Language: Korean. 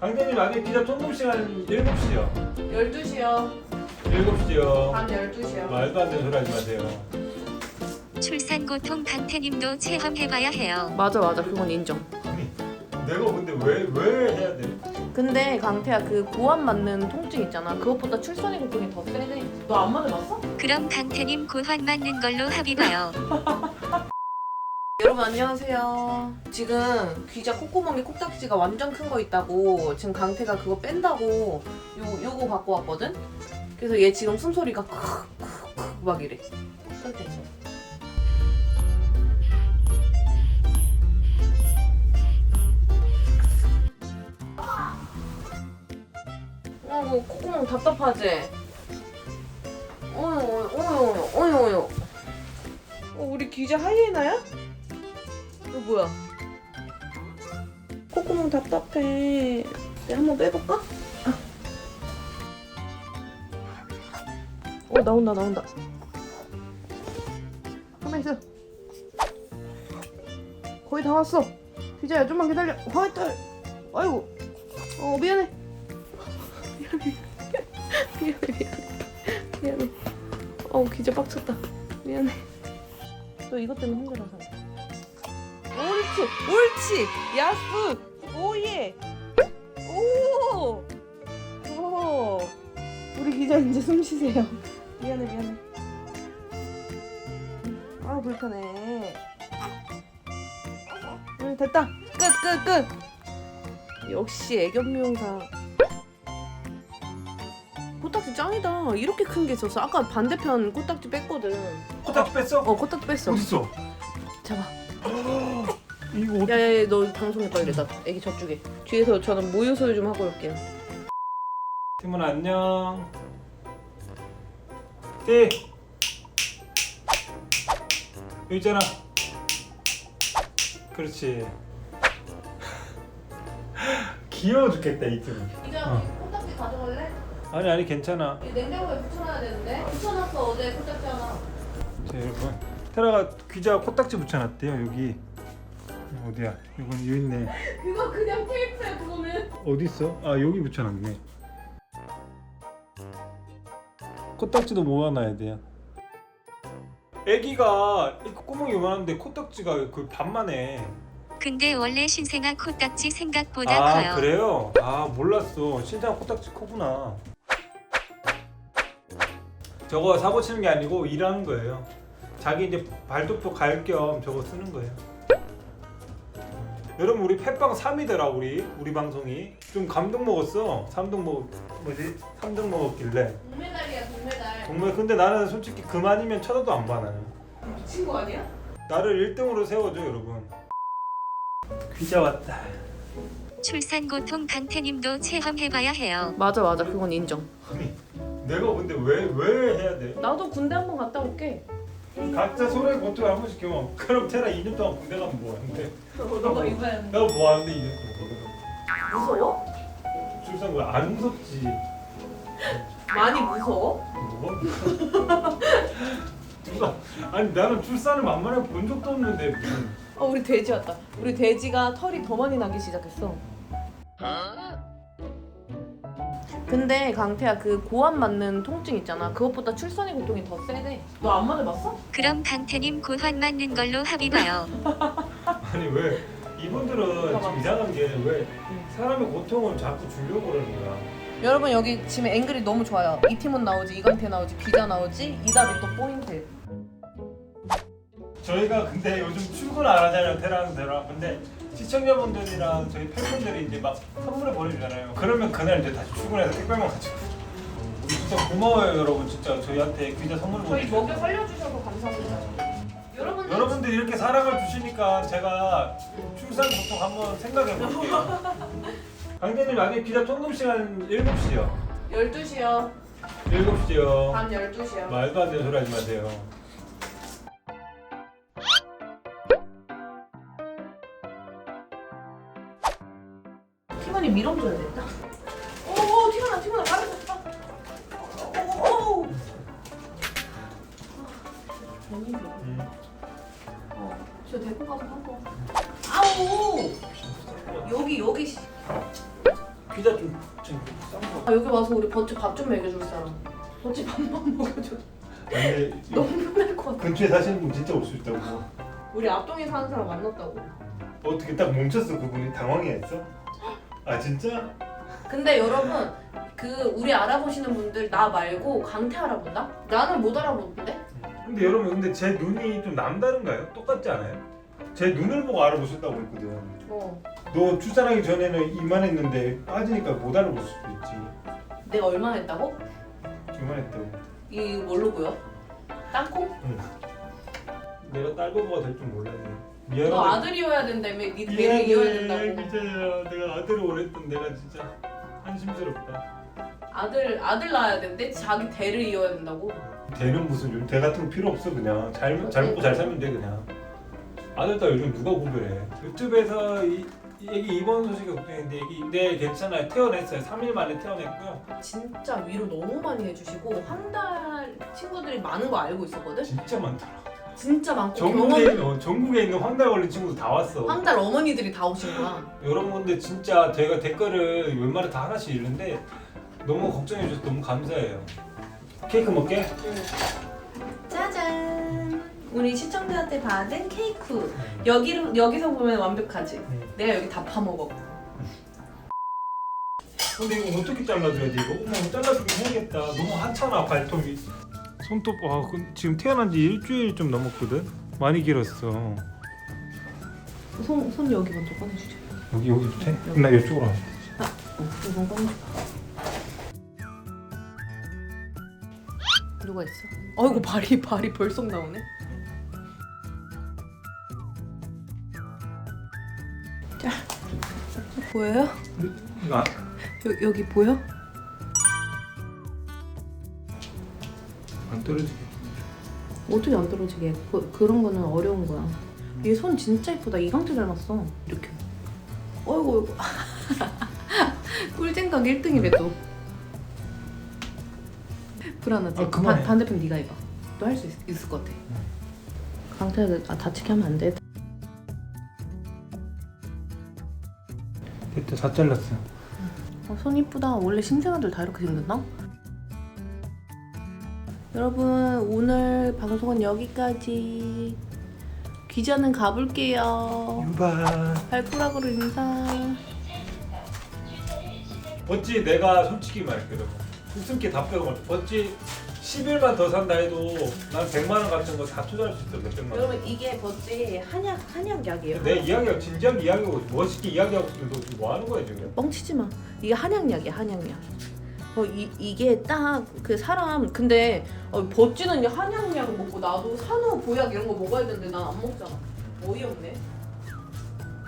강대님 아직 기자 통금 시간 7시요. 12시요. 7시요. 밤 12시요. 말도 안 되는 소리 하지 마세요. 출산 고통 강태님도 체험해봐야 해요. 맞아 맞아 그건 인정. 아니, 내가 근데 왜, 왜 해야 돼? 근데 강태야 그 고환 맞는 통증 있잖아. 그것보다 출산의 고통이 더 세네. 너 안 맞아봤어? 그럼 강태님 고환 맞는 걸로 합의 봐요. 여러분 안녕하세요. 지금 귀자 콧구멍에 콕딱지가 완전 큰 거 있다고 지금 강태가 그거 뺀다고 요 요거 갖고 왔거든. 그래서 얘 지금 숨소리가 쿡쿡쿡 막 이래. 깜짝이야. 어이구 콧구멍 답답하지? 어휴 어휴 어휴 어휴 어, 우리 귀자 하이에나야? 이거 뭐야? 콧구멍 답답해. 내가 한번 빼볼까? 아. 어 나온다 나온다. 가만 있어. 거의 다 왔어. 귀자야 좀만 기다려. 화이트. 아이고. 어 미안해. 미안해. 미안해 미안해. 미안해. 어 귀자 빡쳤다. 미안해. 너 이것 때문에 힘들어서. 옳지, 옳지, 야스, 오예, 오, 오, 우리 기자 이제 숨 쉬세요. 미안해, 미안해. 아 불편해. 응 됐다. 끝, 끝, 끝. 역시 애견 미용사. 코딱지 짱이다. 이렇게 큰 게 있었어. 아까 반대편 코딱지 뺐거든. 코딱지 뺐어? 어, 코딱지 뺐어. 어딨어? 잡아. 이거 어떻게 야야야 너 방송에 빨리 나 애기 저쪽에 뒤에서 저는 모유 소유 좀 하고 올게요 팀은 안녕. 띠. 여기 있잖아. 그렇지. 귀여워 죽겠다 이 팀. 이자 어. 코딱지 가져갈래? 아니 아니 괜찮아. 이 냉장고에 붙여놔야 되는데 붙여놨어 어제 코딱지 하나 자 여러분 테라가 귀자 코딱지 붙여놨대요 여기 어디야? 이건 여기 있네. 그거 그냥 테이프야 그거는. 어디 있어? 아 여기 붙여놨네. 코딱지도 모아놔야 돼요. 애기가 이 구멍이 요만한데 코딱지가 그 반만 해 근데 원래 신생아 코딱지 생각보다 아 커요. 그래요? 아 몰랐어. 신장 코딱지 크구나. 저거 사고 치는 게 아니고 일하는 거예요. 자기 이제 발도표 갈 겸 저거 쓰는 거예요 여러분 우리 펫빵 3위더라 우리. 우리 방송이. 좀 감동 먹었어. 3등 먹 뭐지? 3등 먹었길래. 동메달이야 동메달. 정말 근데 나는 솔직히 그만이면 쳐다도 안 봐 나는. 미친 거 아니야? 나를 1등으로 세워줘 여러분. 귀자 왔다. 출산 고통 강태님도 체험해봐야 해요. 맞아 맞아. 그건 인정. 아니 내가 근데 왜 왜 해야 돼? 나도 군대 한번 갔다 올게 각자 손에 고통 한 번씩 경험. 그럼 테라 2년 동안 군대 가면 뭐 하는데? 너가 입어야 돼 내가 뭐 하는데 2년 동안 무서워? 출산 거야? 안 무섭지. 많이 무서워? 뭐? 누가? 아니 나는 출산을 만만해 본 적도 없는데 무슨? 어 우리 돼지 왔다 우리 돼지가 털이 더 많이 나기 시작했어 근데 강태야 그 고환 맞는 통증 있잖아. 그것보다 출산의 고통이 더 세네 너안 맞아봤어? 그럼 강태님 고환 맞는 걸로 합의봐요. 아니 왜? 이분들은 좀 이상한 게 왜 사람의 고통을 자꾸 주려고 그러는 거야? 여러분 여기 지금 앵글이 너무 좋아요. 이 팀은 나오지 이강태 나오지 비자 나오지 이답이 또 포인트. 저희가 근데 요즘 출근 안 하잖아요 테라는 테라 근데 시청자분들이랑 저희 팬분들이 이제 막 선물을 보내주잖아요. 그러면 그날 이제 다시 출근해서 택배만 가지고 우리 진짜 고마워요 여러분. 진짜 저희한테 귀자 선물 저희 보내주셔서. 먹여 살려주셔서 감사합니다. 여러분 여러분들이 이렇게 사랑을 주시니까 제가 출산 고통 한번 생각해 볼게요. 강대님 아직 기자 통금 시간 7시요? 12시요. 7시요. 밤 12시요. 말도 안 되는 소리 하지 마세요 미럼 줘야 된다 오 티머나 티머나 가면 좋다 오오 음. 어, 저 데리고 가서 하고 아우 여기 여기 씨. 피자 좀좀싼거 아 여기 와서 우리 버츠 밥좀 먹여줄 사람. 버츠 밥만 먹여줘. 근데 너무 편할 것 같아. 근처에 사시는 분 진짜 올 수 있다고 우리 앞동에 사는 사람 만났다고. 어떻게 딱 멈췄어 그분이 당황해 했어? 아 진짜? 근데 여러분 그 우리 알아보시는 분들 나 말고 강태 알아본다? 나는 못 알아보는데? 근데 여러분 근데 제 눈이 좀 남다른가요? 똑같지 않아요? 제 눈을 보고 알아보셨다고 했거든 어. 너 출산하기 전에는 이만했는데 빠지니까 못 알아볼 수도 있지 내가 얼마나 했다고? 이만했다고 이 뭘로 보여? 땅콩? 내가 딸보고가 될 줄 몰랐네 너 미안하다. 아들이어야 된다며. 네 배를 이어야 된다고. 미자야 내가 아들을 원했던 내가 진짜 한심스럽다. 아들 아들 낳아야 된대? 자기 대를 이어야 된다고? 대는 무슨 요즘 대 같은 거 필요 없어 그냥. 잘, 잘 먹고 잘 살면 돼 그냥. 아들 딸 요즘 누가 구별해? 유튜브에서 이, 이 애기 입원 소식이 걱정인데 애기 네 괜찮아요. 태어났어요. 3일 만에 태어났고요. 진짜 위로 너무 많이 해주시고 한 달 친구들이 많은 거 알고 있었거든? 진짜 많더라 진짜 많고 전국에 경험 있는, 어, 전국에 있는 황달 걸린 친구도 다 왔어. 한달 어머니들이 다 오신 거야? 여러분들 진짜 제가 댓글을 웬만해 다 하나씩 읽는데 너무 걱정해 주셔서 너무 감사해요. 케이크 먹게? 짜잔. 우리 시청자한테 받은 케이크. 여기로, 여기서 보면 완벽하지? 내가 여기 다 파먹어. 근데 이거 어떻게 잘라줘야 돼? 이거? 어머 잘라주긴 해야겠다. 너무 하찮아 발톱이 손톱 와 그, 지금 태어난 지 일주일 좀 넘었거든? 많이 길었어 손, 손 여기 먼저 꺼내주자 여기 여기도 돼? 나 이쪽으로 하자 어, 이건 꺼내줘 누가 있어? 아이고 발이 발이 벌써 나오네 자 보여요? 나 여, 여기 보여? 떨어지게 어떻게 안 떨어지게? 그, 그런 거는 어려운 거야. 얘 손 진짜 이쁘다. 이강태 닮았어. 이렇게. 어이구 어이구. 꿀잼각 1등이래 또. 불안하지? 아, 그만해. 반, 반대편 네가 해봐. 너 할 수 있을 것 같아. 강태야 아, 다치게 하면 안 돼. 됐다. 다 잘랐어. 어, 손 이쁘다. 원래 신생아들 다 이렇게 생겼나? 여러분 오늘 방송은 여기까지 기자는 가볼게요 유바 발가락으로 인사. 어찌 내가 솔직히 여러분 웃음기 다 빼고 말해 어찌 10일만 더 산다 해도 난 100만 원 같은 거 다 투자할 수 있어 몇백만 원 여러분 이게 버찌 한약 한약약이에요. 내 이야기가 진지하게 이야기하고 멋있게 이야기하고 있는데 너 지금 뭐 하는 거야 지금 뻥치지 마. 이게 한약약이야 한약약. 어 이, 이게 딱 그 사람 근데 어, 버찌는 이제 한약약 먹고 나도 산후 보약 이런 거 먹어야 되는데 난 안 먹잖아. 어이없네.